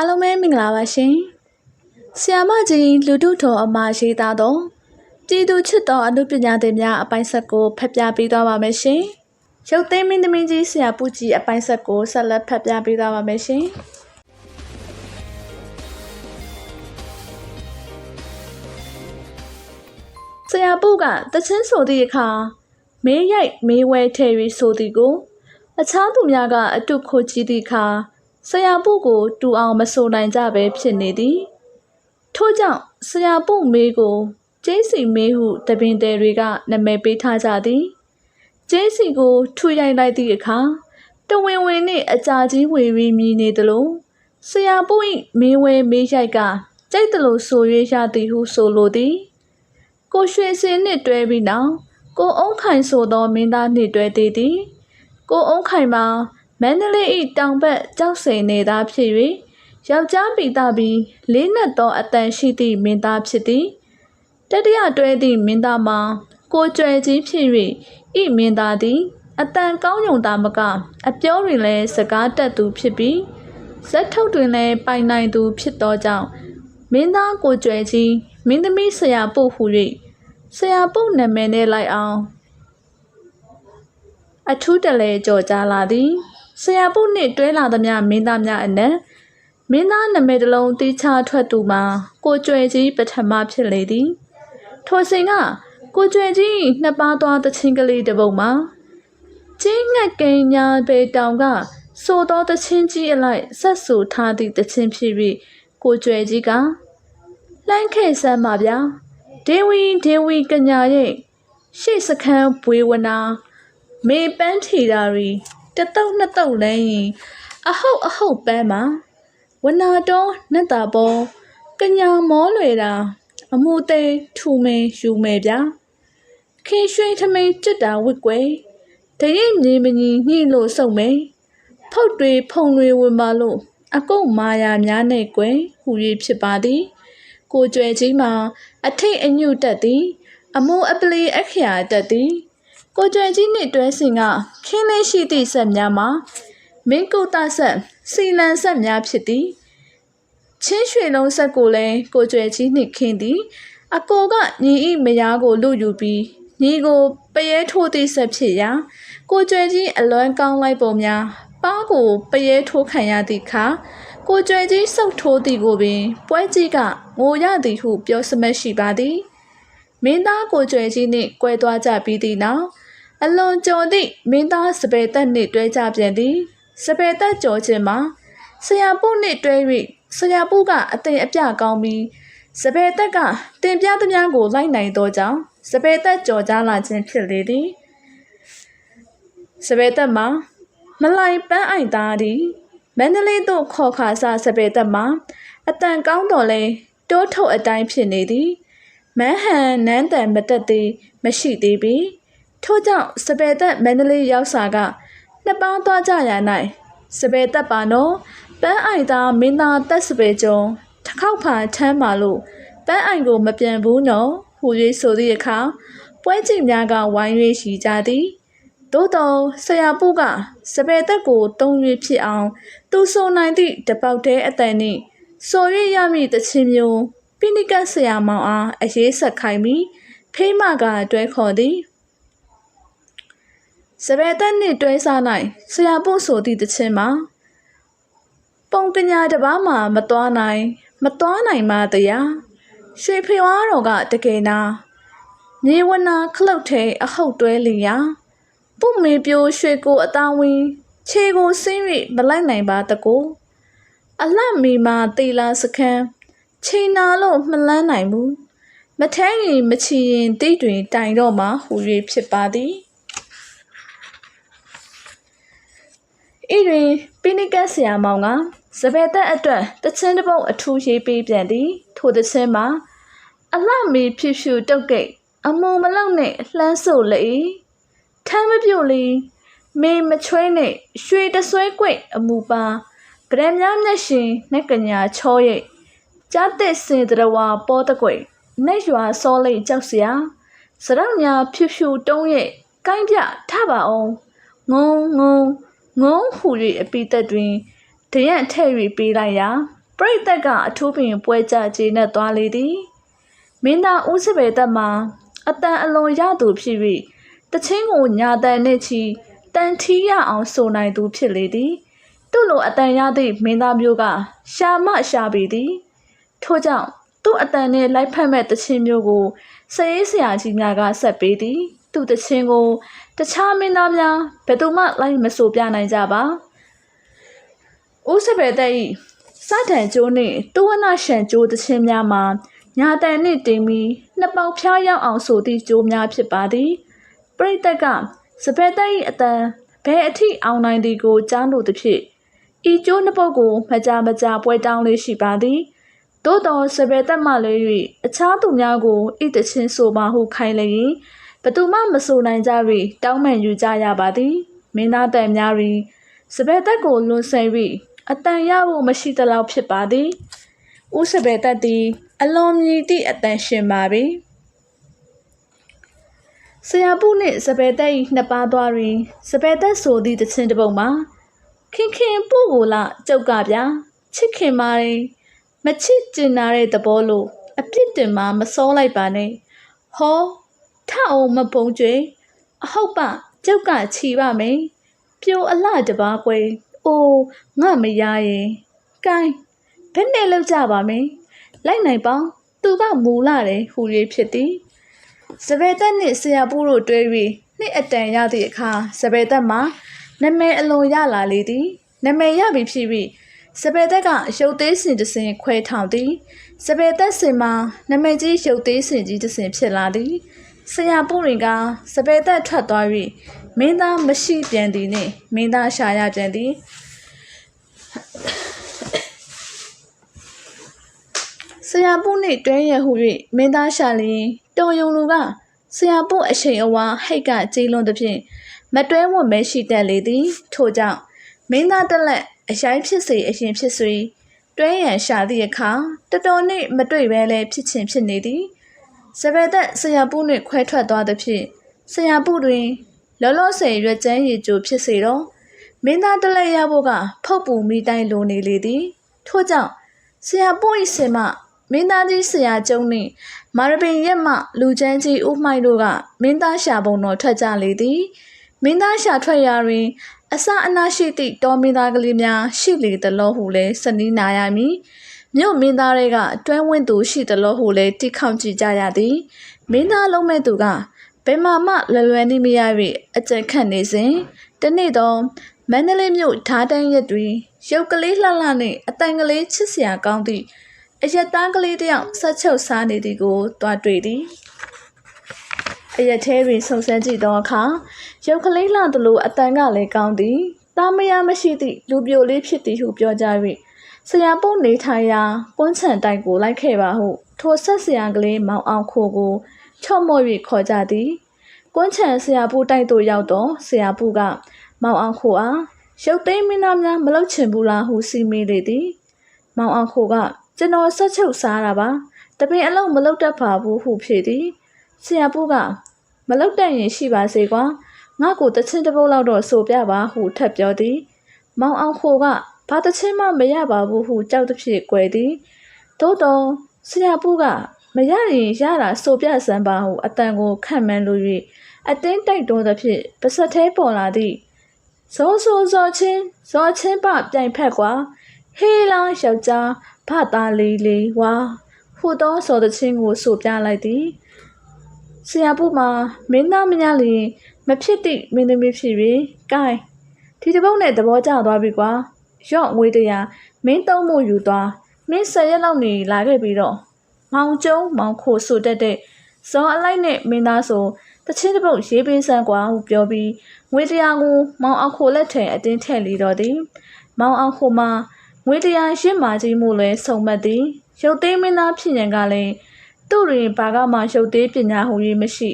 အားလုံးပဲမင်္ဂလာပါရှင်။ဆီယာမကြီးလူထုထော်အမရှိသားတော့ပြည်သူချစ်တော်အမှုပညာသင်များအပိုင်းဆက်ကိုဖတ်ပြပေးသွားပါမယ်ရှင်။ရုပ်သိမ်းမင်းသမီးကြီးဆီယာပူကြီးအပိုင်းဆက်ကိုဆက်လက်ဖတ်ပြပေးသွားပါမယ်ရှင်။ဆရာပုကတချင်းဆိုသည့်အခါမေးရိုက်မေးဝဲထဲ၍ဆိုသည်ကို အခြားသူများကအတုခိုကြည့်သည့်အခါ ဆရာပုကိုတူအောင်မဆိုနိုင်ကြပဲဖြစ်နေသည်ထို့ကြောင့်ဆရာပုမေးကိုကျင်းစီမေးဟုတပင်တယ်တွေကနာမည်ပေးထားကြသည်ကျင်းစီကိုထူရိုက်လိုက်သည့်အခါတဝင်းဝင်းနှင့်အကြာကြီးဝေရီမြည်နေသလိုဆရာပု၏မေးဝဲမေးရိုက်ကကြိတ်တလို့ဆို၍ရသည်ဟုဆိုလိုသည်ကိုရွှေစင်နှင့်တွဲပြီးနောက်ကိုအုံးခိုင်ဆိုသောမင်းသားနှင့်တွဲသေးသည်ကိုအုံးခိုင်မှာ မန္တလေး၏တောင်ဘက်ကြောက်စိန်နေသားဖြစ်၍ယောက်ျားပိတာပြီးလေးနက်သောအတန်ရှိသည့်မင်းသားဖြစ်သည်တတိယတွဲသည့်မင်းသားမှာကိုကြွယ်ကြီးဖြစ်၍ဤမင်းသားသည်အတန်ကောင်းယုံသာမက အပြောတွင်လည်းစကားတက်သူဖြစ်ပြီးဇက်ထုတ်တွင်လည်းပိုင်နိုင်သူဖြစ်သောကြောင့်မင်းသားကိုကြွယ်ကြီးမင်းသမီးဆရာပုတ်ဟူ၍ဆရာပုတ်နာမည်နဲ့လိုက်အောင်အထူးတလဲကြော်ကြားလာသည် ဆရာပုနှင့်တွဲလာသမျှမင်းသားများအနက်မင်းသားနာမည်တစ်လုံးတိချထွက်သူမှာကိုကြွယ်ကြီးပထမဖြစ်လေသည်ထိုစဉ်ကကိုကြွယ်ကြီးနှစ်ပါးသွားသချင်းကလေးတစ်ပုဒ်မှာကျင်းငှက်ကိန်းညာပေတောင်ကဆိုသောသချင်းကြီးအလိုက်ဆက်ဆူထားသည့်သချင်းဖြစ်၍ကိုကြွယ်ကြီးကလှမ်းခဲ့စမ်းပါဗျာဒေဝီဒေဝီကညာရဲ့ရှေ့စခန်းဘွေဝနာမေပန်းထီတာရီ တတုတ်နှစ်တုတ်လဲရင်အဟုတ်အဟုတ်ပန်းမှာဝနာတော်နတ်တာဘောကညာမောလွယ်တာအမှုသေးထူမဲယူမဲဗျာခေရွှေထမိန်ကျွတ်တာဝစ်ကွယ်တရင်မြေမကြီးညှိလို့စုံမဲဖုတ်တွေဖုံတွေဝင်ပါလို့အကုတ်မာယာများနဲ့ကွယ်ဟူ၍ဖြစ်ပါသည် ကိုကြွယ်ကြီးမှာအထိတ်အညွတ်တက်သည် အမိုးအပလီအခရာတက်သည် ကိုကြွယ်ကြီးနှင့်တွဲစင်ကခင်းလေးရှိသည့်ဆက်များမှာမင်းကုတ်တဆက်စီလန်ဆက်များဖြစ်သည်ချင်းရွှေလုံးဆက်ကိုလည်းကိုကြွယ်ကြီးနှင့်ခင်းသည်အကိုကညီဤမယားကိုလူယူပြီးညီကိုပရဲထိုးသည့်ဆက်ဖြစ်ရာကိုကြွယ်ကြီးအလွမ်းကောင်းလိုက်ပုံများပါးကိုပရဲထိုးခံရသည့်အခါကိုကြွယ်ကြီးစုပ်ထိုးသည်ကိုပင်ပွဲကြီးကငိုရသည်ဟုပြောစမတ်ရှိပါသည် မင်းသားကိုကြွယ်ကြီးနှင့်ကြွယ်သွားကြပြီးသည့်နောက်အလွန်ကြော်သည့်မင်းသားစပယ်သက်နှင့်တွဲကြပြန်သည်စပယ်သက်ကြော်ခြင်းမှာဆရာပုနှင့်တွဲ၍ဆရာပုကအသိအပြကောင်းပြီးစပယ်သက်ကတင်ပြသမျှကိုလိုက်နိုင်သောကြောင့်စပယ်သက်ကြော်ကြားလာခြင်းဖြစ်လေသည်စပယ်သက်မှာမလိုက်ပန်းအိုင်သားသည်မန္တလေးသို့ခေါ်ခါစစပယ်သက်မှာအတန်ကောင်းတော်လဲတိုးထုတ်အတိုင်းဖြစ်နေသည် မန်းဟန်နန်းတန်မတက်သေးမရှိသေးပြီထို့ကြောင့်စပယ်သက်မန္တလေးရောက်စာကနှစ်ပါးသွားကြရ၌စပယ်သက်ပါနော်ပန်းအိုင်သားမင်းသားတက်စပယ်ကျုံတစ်ခေါက်ဖာထမ်းပါလို့ပန်းအိုင်ကိုမပြန်ဘူးနော်ဟူ၍ဆိုသည့်အခါပွဲကြည့်များကဝိုင်း၍ရှိကြသည်သို့တော်ဆရာပုကစပယ်သက်ကိုတုံး၍ဖြစ်အောင် သူဆိုနိုင်သည့်တပေါက်သေးအတန်နှင့်ဆို၍ရမည့်တခြင်းမျိုး ပိနိကဆရာမောင်အားအရေးဆက်ခိုင်းပြီးဖိမကတွဲခေါ်သည်စပယ်သက်နှင့်တွဲစား၌ဆရာပုဆိုသည့်တခြင်းမှာပုံကညာတပားမှာမသွားနိုင်မသွားနိုင်မှတရားရွှေဖေဝါတော်ကတကယ်နာမြေဝနာခလုတ်ထဲအဟုတ်တွဲလျာပုမေပြိုးရွှေကိုအသားဝင်းခြေကိုဆင်း၍မလိုက်နိုင်ပါတကိုအလှမီမာတေလာစခန်း ချိန်နာလို့မလန်းနိုင်ဘူးမထဲရင်မချီရင်တိတ်တွင်တိုင်တော့မှဟူ၍ဖြစ်ပါသည်ဤတွင်ပိနိကတ်ဆရာမောင်ကစပယ်သက်အတွက်တချင်းတစ်ပုတ်အထူးရေးပေးပြန်သည် ထိုတချင်းမှာအလှမီဖြစ်ဖြူတုတ်ကိတ်အမုံမလောက်နဲ့လှမ်းစို့လေထမ်းမပြုတ်လီမေမချွေးနဲ့ရွှေတဆွဲကွိတ်အမူပါဗရမများမျက်ရှင်နှက်ကညာချောရိတ် ကြားတဲ့စင်တရဝါပေါ်တကွိတ်နှက်ရွာစောလိတ်ကြောက်စရာစရောက်ညာဖြူဖြူတုံးရဲ့ကိုင်းပြထပါအောင်ငုံငုံငုံဟူ၍အပိသက်တွင်တရက်ထဲ့၍ပေးလိုက်ရာပရိသတ်ကအထူးပင်ပွဲကြကျေနပ်သွားလေသည်မင်းသားဦးစပယ်သက်မှာအတန်အလွန်ရသူဖြစ်၍တချင်းကိုညာတန်နှင့်ချီတန်ထီးရအောင်ဆိုနိုင်သူဖြစ်လေသည်သူ့လိုအတန်ရသည့်မင်းသားမျိုးကရှာမရှာပေသည် ထို့ကြောင့်သူ့အတန်နှင့်လိုက်ဖက်မဲ့တချင်းမျိုးကိုစရေးဆရာကြီးများကဆက်ပေးသည်သူ့တချင်းကိုတခြားမင်းသားများဘယ်သူမှလိုက်မဆိုပြနိုင်ကြပါဦးစပယ်သက်ဤစတန်ကျိုးနှင့်တူဝနရှန်ကျိုးတခြင်းများမှာညာတန်နှင့်တင်ပြီးနှစ်ပေါက်ဖျားရောက်အောင်ဆိုသည့်ကျိုးများဖြစ်ပါသည်ပရိသတ်ကစပယ်သက်ဤအတန်ဘယ်အထိအောင်နိုင်သည်ကိုကြားလို့သည်ဖြစ်ဤကျိုးနှစ်ပုတ်ကိုမကြမကြပွဲတောင်းလေးရှိပါသည် သို့တော်စပယ်သက်မှလည်း၍အခြားသူများကိုဤတခြင်းဆိုပါဟုခိုင်းလျင်ဘသူမှမဆိုနိုင်ကြ၍တောင်းပန်ယူကြရပါသည်မင်းသားတန်များတွင်စပယ်သက်ကိုလွန်ဆယ်၍အတန်ရဖို့မရှိသလောက်ဖြစ်ပါသည်။ဦးစပယ်သက်သည်အလွန်မြည်သည့်အတန်ရှင်ပါပြီ။ဆရာပုနှင့်စပယ်သက်၏နှစ်ပါးသွားတွင်စပယ်သက်ဆိုသည့်တခြင်းတစ်ပုဒ်မှာခင်ခင်ပို့ကိုလာကြုတ်ကဗျာချစ်ခင်ပါရင် မချစ်ကျင်နာတဲ့သဘောလို့အပြစ်တင်မှမစောလိုက်ပါနဲ့ဟောထအောင်မပုံကျွေအဟုတ်ပကျုပ်ကချီပါမယ်ပြိုအလှတပါးကွယ်အိုးငါမရရင်ကိုင်းဘယ်နဲ့လောက်ကြပါမင်းလိုက်နိုင်ပေါင်းသူကမူလာတယ်ဟူ၍ဖြစ်သည်စပယ်သက်နှင့်ဆရာပူးတို့တွဲ၍နှစ်အတန်ရသည့်အခါစပယ်သက်မှာနမဲအလွန်ရလာလေသည်နမဲရပြီဖြစ်ပြီး စပယ်သက်ကရုပ်သေးစင်တစ်စင်ခွဲထောင်သည်စပယ်သက်စင်မှာနမဲကြီးရုပ်သေးစင်ကြီးတစ်စင်ဖြစ်လာသည်ဆရာပူရင်ကစပယ်သက်ထွက်သွား၍မင်းသားမရှိပြန်သည်နှင့်မင်းသားရှာရပြန်သည်ဆရာပုနှင့်တွဲရဟု၍မင်းသားရှာလျင်တော်ယုံလူကဆရာပုအရှိန်အဝါဟိတ်ကကြီးလွန်သဖြင့်မတွဲဝတ်မဲရှိတတ်လေသည်ထို့ကြောင့်မင်းသားတက်လက် အရိုင်းဖြစ်စေအရင်ဖြစ်စေတွဲရန်ရှာသည့်အခါတတော်နှင့်မတွေ့ဘဲလဲဖြစ်ချင်ဖြစ်နေသည်စပယ်သက်ဆရာပုနှင့်ခွဲထွက်သွားသဖြင့်ဆရာပုတွင်လောလောဆယ်ရွက်ကျန်းရည်ကြိုဖြစ်စေတော့မင်းသားတလက်ရဖို့ကဖုတ်ပူမိတိုင်းလိုနေလေသည်ထို့ကြောင့်ဆရာပု၏စင်မမင်းသားကြီးဆရာကျုံနှင့်မာရပင်ရက်မှလူချမ်းကြီးဦးမှိုက်တို့ကမင်းသားရှာပုံတော်ထွက်ကြလေသည်မင်းသားရှာထွက်ရာတွင် အစအနာရှိသည့်တောမင်းသားကလေးများရှိလေသလိုဟုလည်းစနီးနာရမည်မြို့မင်းသားတွေကတွဲဝင့်သူရှိသလိုဟုလည်းတိခေါကြည့်ကြရသည်မင်းသားလုံးမဲ့သူကဘယ်မှမှလွယ်လွယ်နှိမရ၍အကြံခန့်နေစဉ်တနေ့တော့မန္တလေးမြို့ဓာတန်းရက်တွင်ရုပ်ကလေးလှလှနှင့်အတန်ကလေးချစ်စရာကောင်းသည့်အရက်သားကလေးတစ်ယောက်ဆက်ချုပ်စားနေသည်ကို တွားတွေ့သည်အရက်သေးတွင်ဆုံဆန်းကြည့်သောအခါ ရုပ်ကလေးလှသလိုအတန်ကလည်းကောင်းသည်တာမယာမရှိသည့်လူပြိုလေးဖြစ်သည်ဟုပြောကြ၍ဆရာပုတ်နေထိုင်ရာကွန်းချန်တိုက်ကိုလိုက်ခဲ့ပါဟုထိုဆက်ဆရာကလေးမောင်အောင်ခိုကိုချော့မော့၍ခေါ်ကြသည်ကွန်းချန်ဆရာပူတိုက်သို့ရောက်တော့ဆရာပူကမောင်အောင်ခိုအားရုပ်သိမ်းမင်းသားများမလုပ်ချင်ဘူးလားဟုစီမေးလေသည်မောင်အောင်ခိုကကျွန်တော်ဆက်ချုပ်စားတာပါတပင်အလုံးမလုပ်တတ်ပါဘူးဟုဖြေသည်ဆရာပူကမလုပ်တတ်ရင်ရှိပါစေကွာ ငါ့ကိုတချင်းတစ်ပုတ်လောက်တော့ဆိုပြပါဟုထပ်ပြောသည်မောင်အောင်ခိုကဘာတချင်းမှမရပါဘူးဟုကြောက်သည်ဖြစ်꿰သည်သို့တော့ဆရာပူကမရရင်ရတာဆိုပြစမ်းပါဟုအတန်ကိုခံမှန်းလို၍အတင်းတိုက်တော်သဖြင့်ပါစက်သေးပေါ်လာသည့်ဇောဇောဇောချင်းဇောချင်းပပြိုင်ဖက်ကွာဟေးလာယောက်ျားဖသားလေးလေးဝါဟူသောစော်တချင်းကိုဆိုပြလိုက်သည်ဆရာပုမှာမင်းသားမညာလျင် မဖြစ်သည့်မင်းသမီးဖြစ်၍ကဲဒီတပုတ်နဲ့သဘောကျသွားပြီကွာရော့ငွေတရာမင်းသုံးမှုယူသွားမင်းဆယ်ရက်လောက်နေလာခဲ့ပြီးတော့မောင်ကျုံမောင်ခိုဆိုတတ်တဲ့ဇော်အလိုက်နဲ့မင်းသားဆိုတချင်းတစ်ပုတ်ရေးပေးစမ်းကွာဟုပြောပြီးငွေတရာကိုမောင်အောင်ခိုလက်ထဲအတင်းထည့်လီတော့သည်မောင်အောင်ခိုမှာငွေတရာရစ်မာကြီးမှုလဲစုံမတ်သည်ရုပ်သိမ်းမင်းသားဖြစ်ရင်ကလည်းသူ့တွင်ဘာကမှရုပ်သေးပညာဟူ၍မရှိ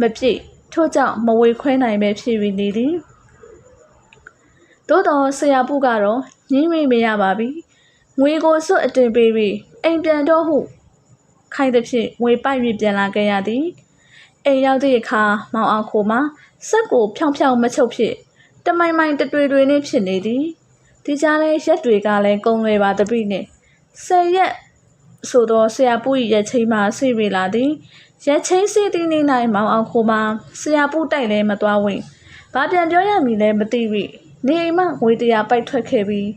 မပြည့် ထို့ကြောင့်မဝေခွဲနိုင်ပဲဖြစ်၍နေသည်သို့တော်ဆရာပုကတော့ညင်းမိမရပါပြီငွေကိုစွတ်အတင်ပေးပြီးအိမ်ပြန်တော့ဟုခိုင်သည်ဖြင့်ငွေပိုက်၍ပြန်လာခဲ့ရသည်အိမ်ရောက်သည့်အခါမောင်အောင်ခိုမှာစက်ကိုဖြောင်ဖြောင်မချုပ်ဖြစ်တမိုင်မိုင်တတွေတွေနဲ့ဖြစ်နေသည်ဒီကြားလဲရက်တွေကလည်းကုံလွယ်ပါတပိနဲ့ဆယ်ရက် ဆိုတော့ဆရာပူ၏ရက်ချင်းမှာဆွေဝေလာသည်ရက်ချင်းစီတီနေနိုင်မောင်အောင်ခိုမှာဆရာပူတိုက်လည်းမသွားဝင်ဘာပြန်ပြောရမည်လဲမသိပြီနေအိမ်မှငွေတရာပိုက်ထွက်ခဲ့ပြီး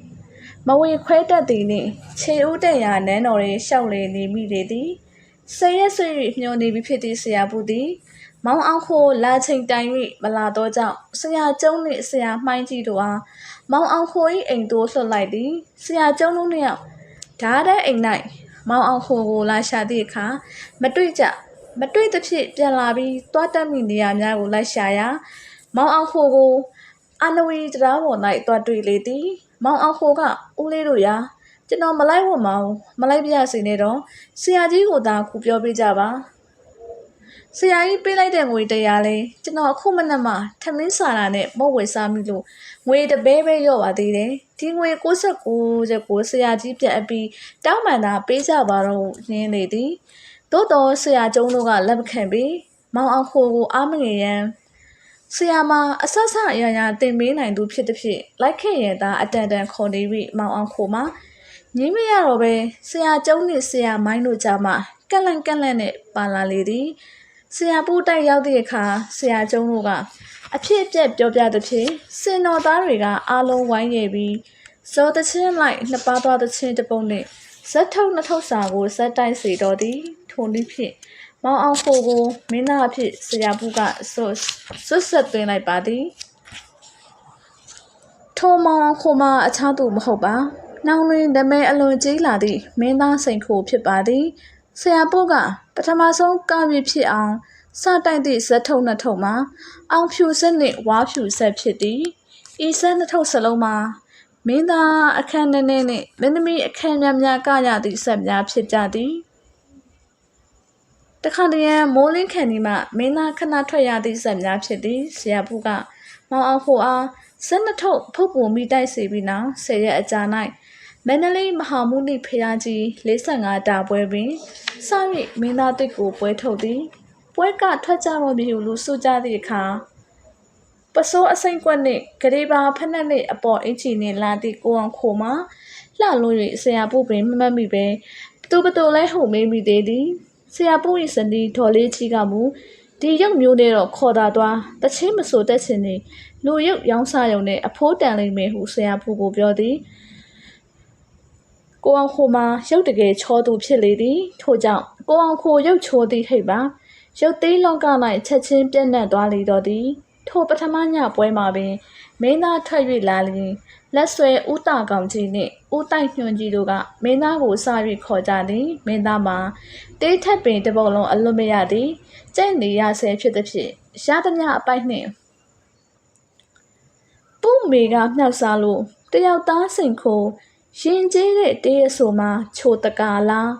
မဝေခွဲတတ်သည်နှင့်ခြေဦးတက်ရာနန်းတော်ရဲ့ရှောက်လေနေမိလေသည်ဆယ်ရက်ဆွေ၍မျောနေပြီဖြစ်သည့်ဆရာပူသည်မောင်အောင်ခိုလာချိန်တိုင်၍မလာတော့ကြောင့်ဆရာကျုံးနှင့်ဆရာမှိုင်းကြီးတို့အားမောင်အောင်ခို၏အိမ်သို့လွှတ်လိုက်သည်ဆရာကျုံးတို့နှစ်ယောက်ဓာတ်တဲ့အိမ်၌ မောင်အောင်ခိုကိုလာရှာသည့်အခါမတွေ့ကြမတွေ့သဖြင့်ပြန်လာပြီးတွားတက်မိနေရများကိုလိုက်ရှာရာမောင်အောင်ခိုကိုအနဝီတရားပေါ်၌တွားတွေ့လေသည်မောင်အောင်ခိုကဦးလေးတို့ရာကျွန်တော်မလိုက်ဝတ်မအောင်မလိုက်ပြရစေနဲ့တော့ဆရာကြီးကိုသာခုပြောပေးကြပါ ဆရာကြီးပေးလိုက်တဲ့ငွေတရားလဲကျွန်တော်အခုမနက်မှထမင်းစာလာနဲ့မုတ်ဝယ်စားမိလို့ငွေတစ်ပဲပဲရော့ပါသေးတယ်ဒီငွေ69ချက်ကိုဆရာကြီးပြတ်အပြီးတောင်းပန်တာပေးကြပါတော့ရင်းနေသည်သို့တော်ဆရာကျုံးတို့ကလက်မခံပြီးမောင်အောင်ခိုကိုအားမငယ်ရန်ဆရာမအဆဆအရာရာတင်ပေးနိုင်သူဖြစ်သည်ဖြင့်လိုက်ခဲ့ရတာအတန်တန်ခေါ်နေပြီးမောင်အောင်ခိုမှာငင်းမရတော့ပဲဆရာကျုံးနဲ့ဆရာမိုင်းတို့ကြမှာကက်လန့်ကက်လန့်နဲ့ပါလာလေသည် ဆရာပူတိုက်ရောက်သည့်အခါဆရာကျုံးတို့ကအဖြစ်အပျက်ပြောပြသဖြင့်စင်တော်သားတွေကအားလုံးဝိုင်းရပြီးဇောတချင်းလိုက်နှစ်ပါးသွားတချင်းတစ်ပုံနှင့်ဇက်ထုတ်နှစ်ထုတ်စာကိုဇက်တိုက်စေတော်သည်ထိုနည်းဖြင့်မောင်အောင်ဖိုကိုမင်းသားအဖြစ်ဆရာပူကဆွတ်ဆွတ်ဆက်သွင်းလိုက်ပါသည်ထိုမောင်အောင်ခိုမှာအခြားသူမဟုတ်ပါ။နောင်တွင်ဓမဲအလွန်ကြီးလာသည့်မင်းသားစိန်ခိုဖြစ်ပါသည်။ ဆရာပို့ကပထမဆုံးကာပြဖြစ်အောင်စတိုက်သည့်ဇက်ထုံနှစ်ထုံမှာအောင်ဖြူဆက်နှင့်ဝါဖြူဆက်ဖြစ်သည်။ဤဆက်နှစ်ထုံစလုံးမှာမင်းသားအခန်းနည်းနည်းနှင့်မင်းသမီးအခန်းများများကရသည့်ဆက်များဖြစ်ကြသည်။တခါတရံမိုးလင်းခံဒီမှမင်းသားခဏထွက်ရသည့်ဆက်များဖြစ်သည်ဆရာပူကမောင်အောင်ဖို့အားစက်နှစ်ထုပ်ဖုတ်ပုံမိတိုက်စီပြီးနောက်ဆယ်ရက်အကြာ၌ မန္တလေးမဟာမုနိဖရာကြီး45တာပွဲတွင်စ၍မင်းသားတစ်ကိုပွဲထုတ်သည် ပွဲကထွက်ကြတော့ပြီဟုလူဆိုကြသည့်အခါပစိုးအစိမ့်ကွက်နှင့်ဂရေပါဖက်နှက်နှင့်အပေါ်အင်ချီနှင့်လာသည့်ကိုအောင်ခိုမှာလှလွန်၍ဆရာပုပင်မမတ်မိပဲသူဘသူလဲဟုမေးမိသေးသည်ဆရာပု၏စနီဒေါ်လေးချီကမူဒီရုပ်မျိုးနဲ့တော့ခေါ်တာသွားတချင်းမဆိုတတ်ချင်နေလူရုပ်ရောင်းစားရုံနဲ့အဖိုးတန်လိမ့်မယ်ဟုဆရာဖူကိုပြောသည် ကိုအောင်ခိုမှာရုပ်တကယ်ချောသူဖြစ်လေသည်ထို့ကြောင့်ကိုအောင်ခိုရုပ်ချိုးသည်ဟိတ်ပါရုပ်သေးလောက၌ချက်ချင်းပြန့်နှံ့သွားလေတော့သည်ထိုပထမညပွဲမှာပင်မင်းသားထွက်၍လာလျင်လက်ဆွဲဥတာကောင်ကြီးနှင့်ဥတိုက်ညွန်ကြီးတို့ကမင်းသားကိုစ၍ခေါ်ကြသည်မင်းသားမှာတေးထက်ပင်တပုတ်လုံးအလွတ်မရသည်ကျင့်နေရဆဲဖြစ်သည်ဖြင့်ရသမျှအပိုက်နှင့်ပုမေကမြောက်စားလို့တယောက်သားစိန်ခို ရင်ကျေးတဲ့တေးရဆိုမှာချိုတကာလား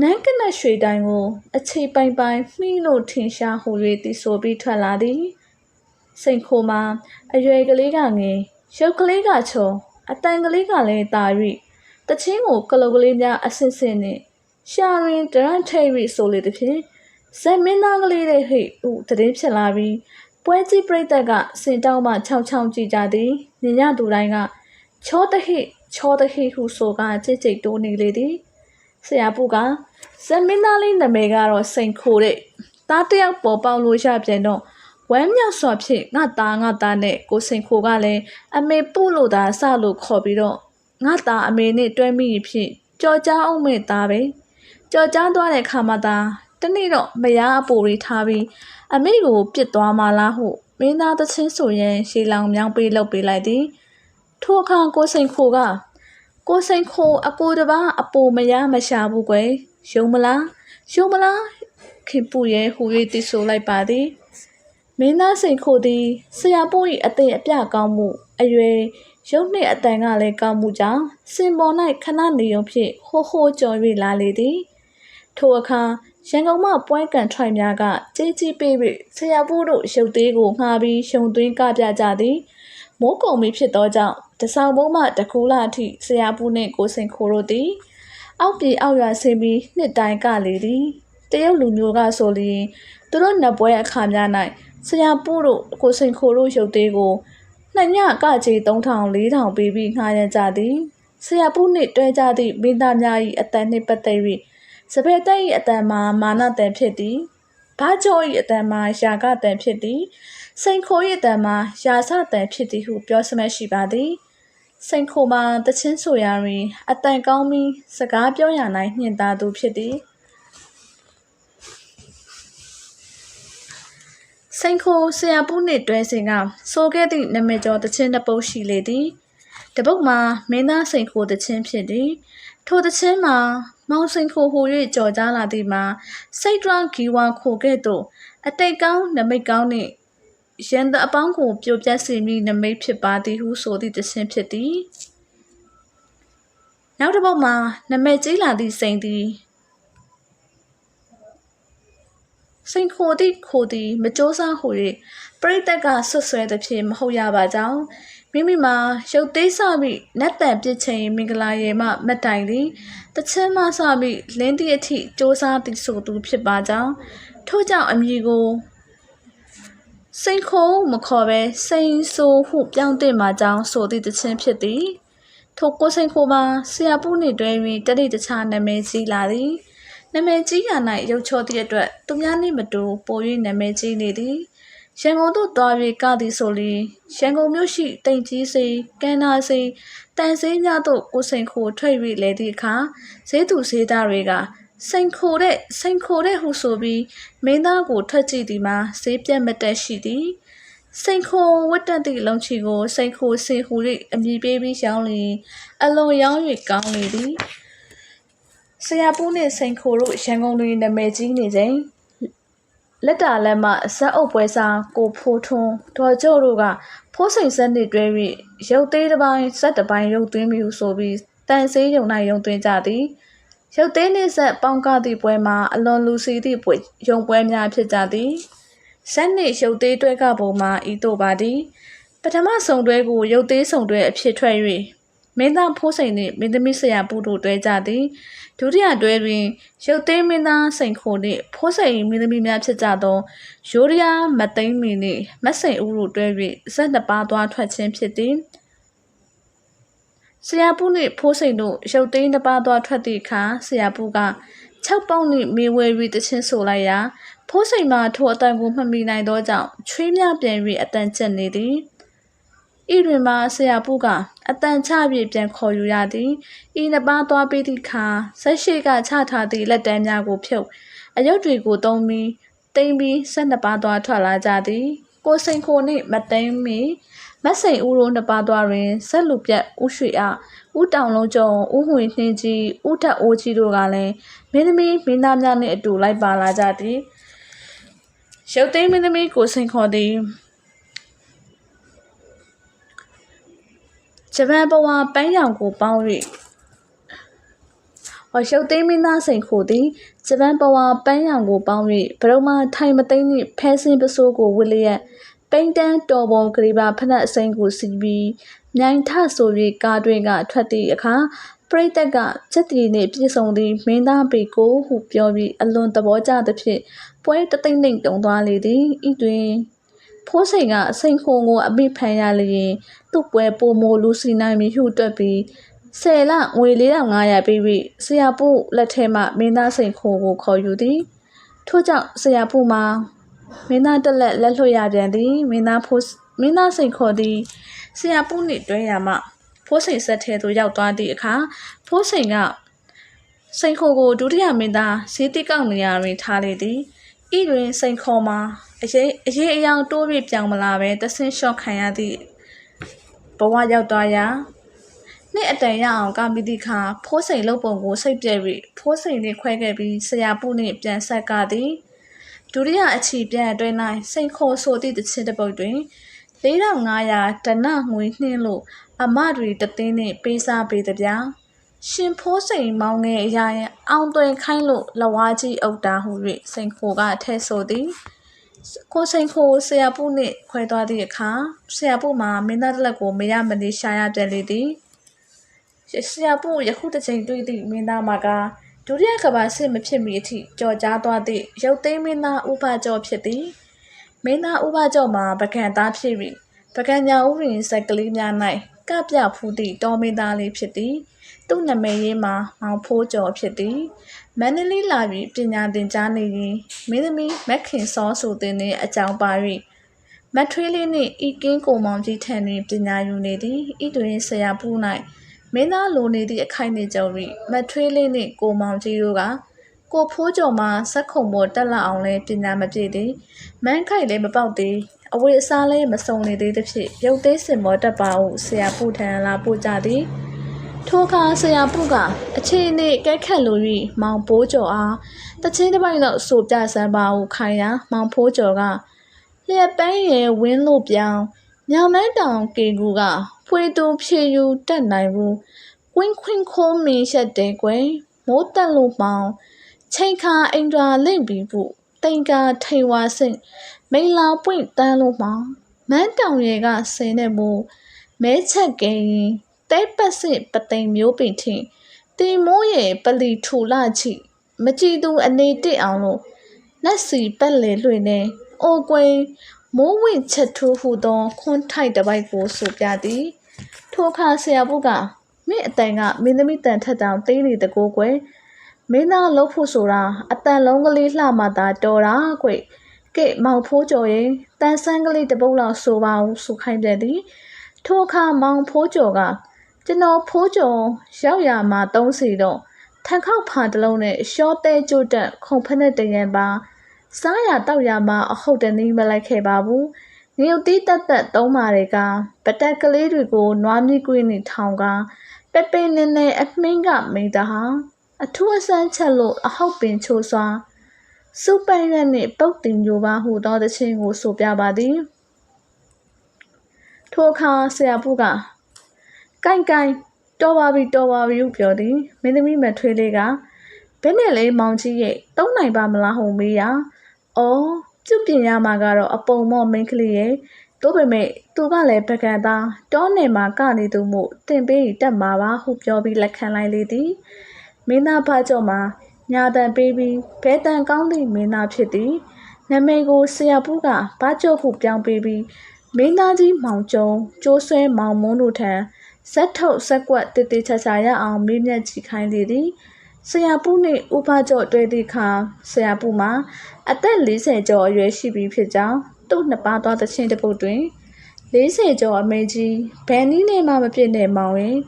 နန်းကနက်ရွှေတိုင်ကို အခြေပိုင်ပိုင်မှီးလို့ထင်ရှားဟူ၍တီဆိုပြီးထွက်လာသည်စိန်ခိုမှာအရွယ်ကလေးကငယ်ရုပ်ကလေးကချုံအတန်ကလေးကလည်းတာ၍တချင်းကိုကလုတ်ကလေးများအဆင့်ဆင့်နဲ့ရှာရင်ဒရန်ထိတ်၍ဆိုလေသည်ဖြင့်ဇက်မင်းသားကလေးတဲ့ဟိ့ဟုတည်င်းဖြစ်လာပြီးပွဲကြီးပြိတ္တကစင်တောင်းမှခြောက်ချောင်းကြည့်ကြသည်ညညသူတိုင်းကချောတဟိ ချောတဟိဟုဆိုကကြိတ်ကြိတ်တိုးနေလေသည်ဆရာပုကဇက်မင်းသားလေးနာမည်ကတော့စိန်ခိုတဲ့တားတယောက်ပေါ်ပေါက်လို့ရပြန်တော့ဝမ်းမြောက်စွာဖြင့်ငါသားငါသားနဲ့ကိုစိန်ခိုကလည်းအမေပုလို့သာစလို့ခေါ်ပြီးတော့ငါသားအမေနဲ့တွဲမိဖြင့်ကြော်ကြားအောင်မဲ့သားပဲကြော်ကြားသွားတဲ့ခါမှသာတနေ့တော့မယားအပူရီထားပြီးအမေကိုပြစ်သွားမှလားဟုမင်းသားသချင်းဆိုရင်ရှီလောင်မြောင်းပေးလုပ်ပေးလိုက်သည် ထိုအခါကိုစိန်ခိုကကိုစိန်ခိုအကိုတပားအပူမယားမရှာဘူးကွယ်ယုံမလားယုံမလားခင်ပူရဲ့ဟူ၍တိဆိုလိုက်ပါသည်မင်းသားစိန်ခိုသည်ဆရာပို့၏အသိအပြကောင်းမှုအရွယ်ရုပ်နှင့်အတန်ကလည်းကောင်းမှုကြောင့်စင်ပေါ်၌ခဏနေုံဖြင့်ဟိုးဟိုးကြော်၍လာလေသည်ထိုအခါရန်ကုန်မှပွဲကန်ထိုင်များကကြေးကြီးပေး၍ဆရာပို့တို့ရုပ်သေးကိုငှားပြီးရှုံသွင်းကပြကြသည် မိုးကုံမီဖြစ်သောကြောင့်တဆောင်ဘုံမှတကူလာအထိဆရာပူနှင့်ကိုစိန်ခိုတို့သည် အောက်ပြေအောက်ရွာဆင်းပြီးနှစ်တိုင်းကလေသည်တရုတ်လူမျိုးကဆိုလျင်သူတို့နတ်ပွဲအခါများ၌ဆရာပူတို့ကိုစိန်ခိုတို့ရုပ်သေးကိုနှစ်ညကကြေး3000 4000ပေးပြီးငှားရကြသည်ဆရာပူနှင့်တွဲကြသည့်မင်းသားများ၏အတန်နှင့်ပတ်သက်၍စပယ်တက်၏အတန်မှာမာနတန်ဖြစ်သည်ဘာကျော်၏အတန်မှာယာကတန်ဖြစ်သည် စိန်ခိုး၏အတန်မှာယာစတန်ဖြစ်သည်ဟုပြောစမရှိပါသည်စိန်ခိုးမှာတချင်းဆိုရာတွင်အတန်ကောင်းပြီးစကားပြောရ၌ညှင်သာသူဖြစ်သည်စိန်ခိုးဆရာပူနှင့်တွဲစဉ်ကဆိုခဲ့သည့်နာမည်ကျော်တချင်းတစ်ပုတ်ရှိလေသည်တပုတ်မှာမင်းသားစိန်ခိုတခြင်းဖြစ်သည်ထိုတခြင်းမှာမောင်စိန်ခိုဟို၍ကြော်ကြားလာသည်မှာစိတ်တွန်းဂီဝါခိုကဲ့သို့အတိတ်ကောင်းနမိတ်ကောင်းနှင့် ရန်တအပေါင်းကိုပြိုပြတ်စေမည့်နမိတ်ဖြစ်ပါသည်ဟုဆိုသည့်တခြင်းဖြစ်သည်နောက်တစ်ပုတ်မှာနမိတ်ကြီးလာသည့်စိန်သည်စိန်ခိုသည့်ခိုသည်မကြိုးစားဟူ၍ပရိသတ်ကဆွဆွဲသဖြင့်မဟုတ်ရပါကြောင်းမိမိမှာရုပ်သေးဆပြီးနတ်တန်ပြစ်ချိန်မင်္ဂလာရေမှမတ်တိုင်သည်တချင်းမဆပြီးလင်းသည့်အထိစ조사သည်ဆိုသူဖြစ်ပါကြောင်းထို့ကြောင့်အမည်ကို စိန်ခိုးမခေါ်ပဲစိန်ဆိုဟုပြောင်းတင်မှာကြောင်းဆိုသည့်တချင်းဖြစ်သည်ထိုကိုစိန်ခိုးမှာဆရာပူနှင့်တွဲ၍တတိတခြားနာမည်ကြီးလာသည်နာမည်ကြီးရ၌ရုပ်ချောသည့်အတွက်သူများနှင့်မတူပို၍နာမည်ကြီးနေသည်ရန်ကုန်သို့သွား၍ကသည်ဆိုလျင်ရန်ကုန်မြို့ရှိတိမ်ကြီးစိကန်းနာစိတန်စိများသို့ကိုစိန်ခိုထွက်၍လဲသည့်အခါဈေးသူဈေးသားတွေက စိန်ခိုတဲ့စိန်ခိုတဲ့ဟုဆိုပြီးမင်းသားကိုထွက်ကြည့်သည်မှာဈေးပြတ်မတက်ရှိသည်စိန်ခိုဝတ်တက်သည့်လုံချီကိုစိန်ခိုစင်ဟူ၍အမည်ပေးပြီးရောင်းလျင်အလွန်ရောင်း၍ကောင်းလေသည်ဆရာပူးနှင့်စိန်ခိုတို့ရန်ကုန်တွင်နာမည်ကြီးနေချိန်လက်တာလက်မှဇက်အုပ်ပွဲစားကိုဖိုးထွန်းဒေါ်ကျို့တို့ကဖိုးစိန်ဆက်နှင့်တွဲ၍ရုပ်သေးတစ်ပိုင်းဇက်တစ်ပိုင်းရုပ်သွင်းမိဟုဆိုပြီးတန်ဆေးရုံ၌ရုံသွင်းကြသည် ရုပ်သေးနှင့်ဇက်ပေါင်းကားသည့်ပွဲမှာအလွန်လူစီသည့်ပွဲရုံပွဲများဖြစ်ကြသည်ဇက်နှင့်ရုပ်သေးတွဲကပုံမှာဤသို့ပါသည်ပထမဆုံတွဲကိုရုပ်သေးဆုံတွဲအဖြစ်ထွက်၍မင်းသားဖိုးစိန်နှင့်မင်းသမီးဆရာပူတို့တွဲကြသည်ဒုတိယတွဲတွင်ရုပ်သိမ်းမင်းသားစိန်ခိုနှင့်ဖိုးစိန်မင်းသမီးများဖြစ်ကြသောရိုးရယာမသိမ်းမီနှင့်မစိန်ဦးတို့တွဲ၍ဇက်နှစ်ပါးသွားထွက်ခြင်းဖြစ်သည် ဆရာပူနှင့်ဖိုးစိန်တို့ရုပ်သိမ်းတစ်ပါးသွားထွက်သည့်အခါဆရာပူက6ပေါက်နှင့်မေဝဲ၍တချင်းဆိုလိုက်ရာဖိုးစိန်မှထိုအတန်ကိုမှတ်မိနိုင်သောကြောင့်ချွေးများပြန်၍အတန်ကျက်နေသည်ဤတွင်မှဆရာပူကအတန်ချပြေပြန်ခေါ်ယူရသည်ဤနှစ်ပါးသွားပြီးသည့်အခါဆက်ရှိကချထားသည့်လက်တန်းများကိုဖြုတ်အယုတ်တွေကိုသုံးပြီးတိမ်ပြီးဆက်နှစ်ပါးသွားထွက်လာကြသည်ကိုစိန်ခိုနှင့်မသိမ်းမီ မစိန်ဦးတို့နှစ်ပါးသွားတွင်ဆက်လူပြတ်ဦးရွှေအားဦးတောင်လုံးကျုံဦးဟွေနှင်းကြီးဦးထက်အိုးကြီးတို့ကလည်းမင်းသမီးမင်းသားများနှင့်အတူလိုက်ပါလာကြသည်ရုပ်သိမ်းမင်းသမီးကိုစိန်ခေါ်သည်ဂျပန်ဘဝပန်းရောင်ကိုပေါင်း၍ဟောရုပ်သိမ်းမင်းသားစိန်ခိုသည်ဂျပန်ဘဝပန်းရောင်ကိုပေါင်း၍ဘရုံမထိုင်မသိမ့်နှင့်ဖဲစင်းပစိုးကိုဝစ်လျက် ပိန်တန်းတော်ပုံကလေးပါဖနက်အစိမ်းကိုစီးပြီးမြိုင်ထဆို၍ကားတွင်ကထွက်သည့်အခါပရိသတ်ကချက်တီနှင့်ပြည့်စုံသည့်မင်းသားပေကိုဟုပြောပြီးအလွန်သဘောကျသဖြင့်ပွဲတသိမ့်သိမ့်တုံသွားလေသည်ဤတွင်ဖိုးစိန်ကအစိန်ခုံကိုအမိဖန်ရလျင်သူ့ပွဲပိုမိုလူစီနိုင်မည်ဟုတွက်ပြီးဆယ်လငွေ4500ပေးပြီးဆရာပုလက်ထဲမှမင်းသားစိန်ခုံကိုခေါ်ယူသည်ထို့ကြောင့်ဆရာပုမှာ မင်းသားတက်လက်လက်လွှတ်ရပြန်သည်မင်းသားဖိုးမင်းသားစိန်ခေါ်သည်ဆရာပုနှင့်တွဲရမှဖိုးစိန်ဆက်ထဲသို့ရောက်သွားသည့်အခါဖိုးစိန်ကစိန်ခိုကိုဒုတိယမင်းသားဈေးတိကောက်နေရာတွင်ထားလေသည်ဤတွင်စိန်ခေါ်မှာအရေးအရေးအယောင်တိုးပြီးပြောင်းမလာပဲတဆင်းလျှော့ခံရသည့်ဘဝရောက်သွားရာနှစ်အတန်ရအောင်ကမိသည့်ခါဖိုးစိန်လုတ်ပုံကိုစိတ်ပြဲပြီးဖိုးစိန်နှင့်ခွဲခဲ့ပြီးဆရာပုနှင့်ပြန်ဆက်ကသည် ဒုတိယအချီပြန်အတွင်း၌စိန်ခေါ်ဆိုသည့်တခြင်းတစ်ပုတ်တွင်4500တနငွေနှင်းလို့အမတွေတသိန်းနှင့်ပေးစားပေးသည်ဗျာရှင်ဖိုးစိန်မောင်းငယ်အရာရင်အောင်သွင်ခိုင်းလို့လဝါကြီးအုပ်တာဟု၍စိန်ခိုကထဲ့ဆိုသည်ကိုစိန်ခိုဆရာပုနှင့်ခွဲသွားသည့်အခါဆရာပုမှာမင်းသားတစ်လက်ကိုမရမနေရှာရပြန်လေသည်ဆရာပုယခုတစ်ချိန်တွေ့သည့်မင်းသားမှာက ဒုတိယကဘာစစ်မဖြစ်မီအထိကြော်ကြားသွားသည့်ရုပ်သိမ်းမင်းသားဥပကျော်ဖြစ်သည်မင်းသားဥပကျော်မှာပကံသားဖြစ်ပြီးပကံညာဥရင်ဆက်ကလေးများ၌ကပြဖူးသည့်တော်မင်းသားလေးဖြစ်သည်သူ့နာမည်ရင်းမှာမောင်ဖိုးကျော်ဖြစ်သည်မန္တလေးလာပြီးပညာသင်ကြားနေရင်မင်းသမီးမက်ခင်စောဆိုတဲ့နှင့်အကြောင်းပါ၍မတ်ထွေးလေးနှင့်ဤကင်းကိုမောင်ကြီးထံတွင်ပညာယူနေသည်ဤတွင်ဆရာပူ၌ မင်းသားလိုနေသည့်အခိုက်နှင့်ကြုံ၍မတ်ထွေးလေးနှင့်ကိုမောင်ကြီးတို့ကကိုဖိုးကျော်မှစက်ခုံပေါ်တက်လာအောင်လဲပညာမပြည့်သည်မန်းခိုက်လည်းမပေါက်သည်အဝေးအစားလည်းမစုံနေသေးသဖြင့်ရုပ်သေးစင်မောတက်ပါဟုဆရာပူထံလာပို့ကြသည်ထိုအခါဆရာပုကအခြေအနေကဲခတ်လို၍မောင်ပိုးကျော်အားတချင်းတစ်ပိုင်းတော့ဆိုပြစမ်းပါဟုခိုင်းရာမောင်ဖိုးကျော်ကလျက်ပန်းရဲ့ဝင်းလို့ပြောင်းညောင်မန်းတောင်ကေကူက ဖွေတူဖြေယူတက်နိုင်ဘူးဝင်းခွင်းခိုးမင်းရက်တဲ့ကွယ်မိုးတက်လို့မောင်ချိန်ခါအင်ဒရာလင့်ပြီးဖို့တိန်ကာထိန်ဝါစိတ်မိန်လာပွင့်တန်းလို့မောင်မန်းတောင်ရဲ့ကဆင်းတဲ့မိုးမဲချက်ကဲရင်တဲပတ်စစ်ပသိမ်မျိုးပင်ထင်တီမိုးရဲ့ပလီထူလာချီမကြည်သူအနေတစ်အောင်လို့လက်စီပက်လေလွှင့်နေအိုကွယ်မိုးဝင့်ချက်ထိုးဟုသောခွန်းထိုက်တစ်ပိုက်ကိုဆိုပြသည် ထိုအခါဆရာဘုကမင်းအတန်ကမင်းသမီးတန်ထက်တောင်သေးနေတကိုးကွယ်မင်းသားလှုပ်ဖို့ဆိုတာအတန်လုံးကလေးလှမှသာတော်တာကွကဲ့မောင်ဖိုးကျော်ရင်တန်ဆန်းကလေးတစ်ပုတ်လောက်ဆိုပါဦးဆိုခိုင်းပြသည်ထိုအခါမောင်ဖိုးကျော်ကကျွန်တော်ဖိုးကျော်ရောက်ရမှာသုံးစီတော့ထန်ခောက်ဖာတစ်လုံးနဲ့ရှောတဲကျို့တက်ခုံဖက်နဲ့တရံပါစားရတောက်ရမှာအဟုတ်တနည်းမလိုက်ခဲ့ပါဘူး ငရုတ်တီးတက်တက်သုံးပါတွေကပတက်ကလေးတွေကိုနွားမြကွေးနဲ့ထောင်ကပပင်းနေနေအမင်းကမိတာဟာအထူးအဆန်းချက်လို့အဟုတ်ပင်ချိုးစွာစူပန်ရက်နှင့်ပုတ်တင်ညိုပါဟုသောတခြင်းကိုဆိုပြပါသည်ထိုအခါဆရာပုကကိုင်ကိုင်တော်ပါပြီတော်ပါပြီဟုပြောသည်မင်းသမီးမထွေးလေးကဘယ်နဲ့လဲမောင်ကြီးရဲ့တုံးနိုင်ပါမလားဟုမေးရာအော် ပြုတ်ပြင်ရမှာကတော့အပုံမော့မိန်းကလေးရဲ့တို့ပေမဲ့သူကလည်းပကံသားတောနယ်မှာကနေသူမှုတင်ပေးတက်မှာပါဟုပြောပြီးလက်ခံလိုက်လေသည်မင်းသားဖကြော့မှာညာတန်ပေးပြီးဘဲတန်ကောင်းသည့်မင်းသားဖြစ်သည်နာမည်ကိုဆရာပူးကဘာကြော့ဟုပြောင်းပေးပြီးမင်းသားကြီးမောင်ကျုံကျိုးဆွဲမောင်မွန်းတို့ထံဇက်ထုတ်ဇက်ကွက်တည်တည်ချာချာရအောင်မေးမြတ်ကြည့်ခိုင်းလေသည် ဆရာပူနှင့်ဥပကျော်တွေ့သည့်အခါဆရာပူမှာအသက်40ကျော်အရွယ်ရှိပြီဖြစ်ကြောင်းသူ့နှစ်ပါးသောတခြင်းတစ်ပုဒ်တွင်40ကျော်အမေကြီးဘယ်နည်းနဲ့မှမပြည့်နဲ့မောင်ရင်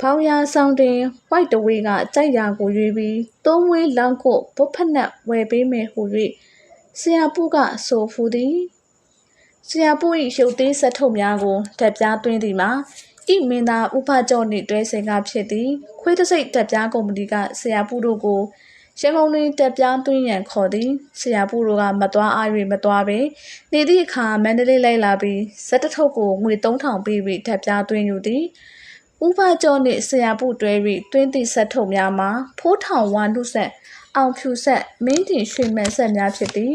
ဖောင်ရဆောင်တင် white တဝေးကကြိုက်ရာကိုရွေးပြီးသုံးဝေးလောင်းကိုဘုတ်ဖက်နက်ဝယ်ပေးမယ်ဟု၍ဆရာပူကဆိုဖူးသည်ဆရာပူ၏ရုပ်သေးဆက်ထုတ်များကိုတက်ပြားသွင်းသည်မှာ ဤမင်းသားဥပကျော်နှင့်တွဲဆင်ကဖြစ်သည်ခွေးတစိတ်တက်ပြားကုမ္ပဏီကဆရာပူတို့ကိုရန်ကုန်တွင်တက်ပြားသွင်းရန်ခေါ်သည်ဆရာပူတို့ကမသွားအား၍မသွားပေနေသည့်အခါမန္တလေးလိုက်လာပြီးဇက်တထုတ်ကိုငွေ3000ပေးပြီးတက်ပြားသွင်းယူသည်ဥပကျော်နှင့်ဆရာပူတွဲ၍တွင်းသည့်ဆက်ထုတ်များမှာဖိုးထောင်ဝါနုဆက်အောင်ဖြူဆက်မင်းတင်ရွှေမှန်ဆက်များဖြစ်သည်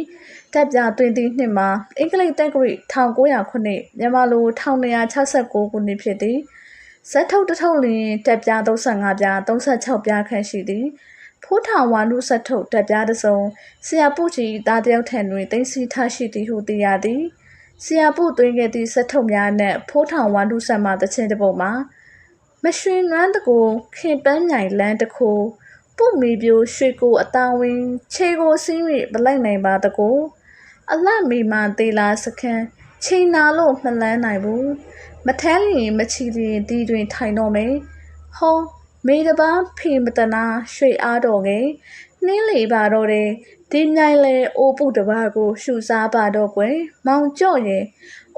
တက်ပြသွင်းသည့်နှစ်မှာအင်္ဂလိပ်တက္ကရီ1900ခုနှစ်မြန်မာလို1269ခုနှစ်ဖြစ်သည်ဇက်ထုတ်တစ်ထုတ်လျင်တက်ပြ35ပြား36ပြားခန့်ရှိသည်ဖိုးထောင်ဝါနုဆက်ထုတ်တက်ပြတစ်စုံဆရာပုချီသားတယောက်ထံတွင်တင်စီထားရှိသည်ဟုသိရသည်ဆရာပုသွင်းခဲ့သည့်ဆက်ထုတ်များနှင့်ဖိုးထောင်ဝါနုဆက်မှတခြင်းတစ်ပုဒ်မှာမရွှင်နွမ်းတကိုခင်ပန်းမြိုင်လန်းတခိုးပုတ်မီပြိုရွှေကိုအတာဝင်းခြေကိုစီး၍မလိုက်နိုင်ပါတကို အလှမီမာသေးလားစခန်းချိန်နာလို့မလန်းနိုင်ဘူးမထမ်းလျင်မချီလျင်ဒီတွင်ထိုင်တော့မယ်ဟောမေတပန်းဖေမတနာရွှေအားတော်ငယ်နှင်းလေပါတော့တယ်ဒီမြိုင်လေအိုးပုတပါကို ရှူစားပါတော့ကွယ်မောင်ကြော့ရင်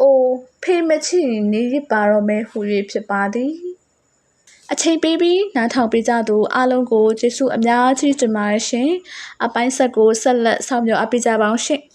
အိုဖေမချီနေရပါတော့မယ်ဟူ၍ဖြစ်ပါသည်အချိန်ပေးပြီးနားထောင်ပေးကြသူအားလုံးကိုကျေးဇူးအများကြီးတင်ပါတယ်ရှင်။အပိုင်းဆက်ကိုဆက်လက်ဆောင်ရွက်အပ်ပေးကြပါအောင်ရှင်။